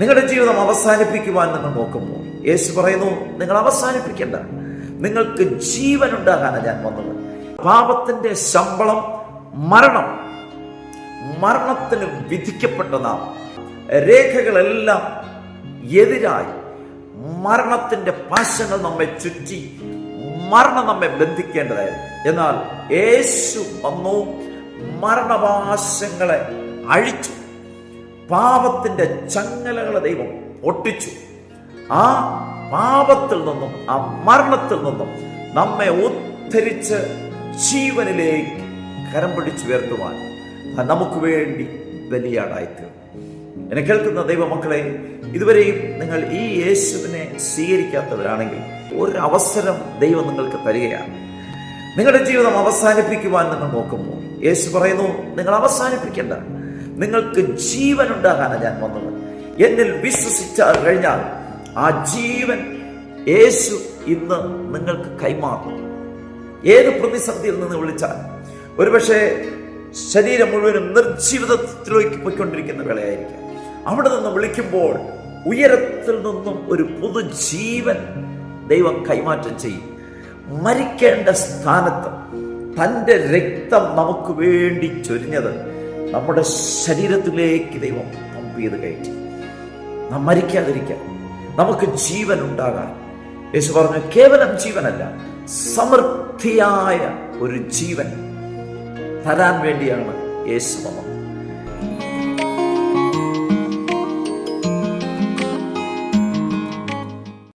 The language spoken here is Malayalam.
നിങ്ങളുടെ ജീവിതം അവസാനിപ്പിക്കുവാൻ നിങ്ങൾ നോക്കുമ്പോൾ യേശു പറയുന്നു നിങ്ങൾ അവസാനിപ്പിക്കേണ്ട. നിങ്ങൾക്ക് ജീവൻ ഉണ്ടാകാനാണ് ഞാൻ വന്നത്. പാപത്തിന്റെ ശമ്പളം മരണം മരണത്തിന് വിധിക്കപ്പെട്ട നാം. രേഖകളെല്ലാം എതിരായി. മരണത്തിന്റെ പാശങ്ങൾ നമ്മെ ചുറ്റി മരണം നമ്മെ ബന്ധിക്കേണ്ടതായിരുന്നു. എന്നാൽ യേശു വന്നു മരണപാശങ്ങളെ അഴിച്ചു. പാപത്തിന്റെ ചങ്ങലകളെ ദൈവം ഒട്ടിച്ചു. ആ പാപത്തിൽ നിന്നും ആ മരണത്തിൽ നിന്നും നമ്മെ ഉദ്ധരിച്ച് ജീവനിലേക്ക് കരം പിടിച്ചുയർത്തുവാൻ നമുക്ക് വേണ്ടി ബലിയാടായിത്തീർന്നു. എന്നെ കേൾക്കുന്ന ദൈവമക്കളെ ഇതുവരെയും നിങ്ങൾ ഈ യേശുവിനെ സ്വീകരിക്കാത്തവരാണെങ്കിൽ ഒരു അവസരം ദൈവം നിങ്ങൾക്ക് തരികയാണ്. നിങ്ങളുടെ ജീവിതം അവസാനിപ്പിക്കുവാൻ നിങ്ങൾ നോക്കുമ്പോൾ യേശു പറയുന്നു നിങ്ങൾ അവസാനിപ്പിക്കേണ്ട. നിങ്ങൾക്ക് ജീവൻ ഉണ്ടാകാനാണ് ഞാൻ വന്നത്. എന്നിൽ വിശ്വസിച്ചാൽ കഴിഞ്ഞാൽ ആ ജീവൻ യേശു ഇന്ന് നിങ്ങൾക്ക് കൈമാറും. ഏത് പ്രതിസന്ധിയിൽ നിന്ന് വിളിച്ചാൽ ഒരുപക്ഷെ ശരീരം മുഴുവനും നിർജീവിതത്തിലേക്ക് പോയിക്കൊണ്ടിരിക്കുന്ന വേളയായിരിക്കാം. അവിടെ നിന്ന് വിളിക്കുമ്പോൾ ഉയരത്തിൽ നിന്നും ഒരു പുതുജീവൻ ദൈവം കൈമാറ്റം ചെയ്യും. മരിക്കേണ്ട സ്ഥാനത്ത് തന്റെ രക്തം നമുക്ക് വേണ്ടി ചൊരിഞ്ഞത് നമ്മുടെ ശരീരത്തിലേക്ക് ദൈവം പമ്പ് ചെയ്ത് കയറ്റി. നാം മരിക്കാതിരിക്കാൻ നമുക്ക് ജീവൻ ഉണ്ടാകാൻ. യേശു പറഞ്ഞു കേവലം ജീവനല്ല സമൃദ്ധിയായ ഒരു ജീവൻ തരാൻ വേണ്ടിയാണ് യേശു വന്നത്.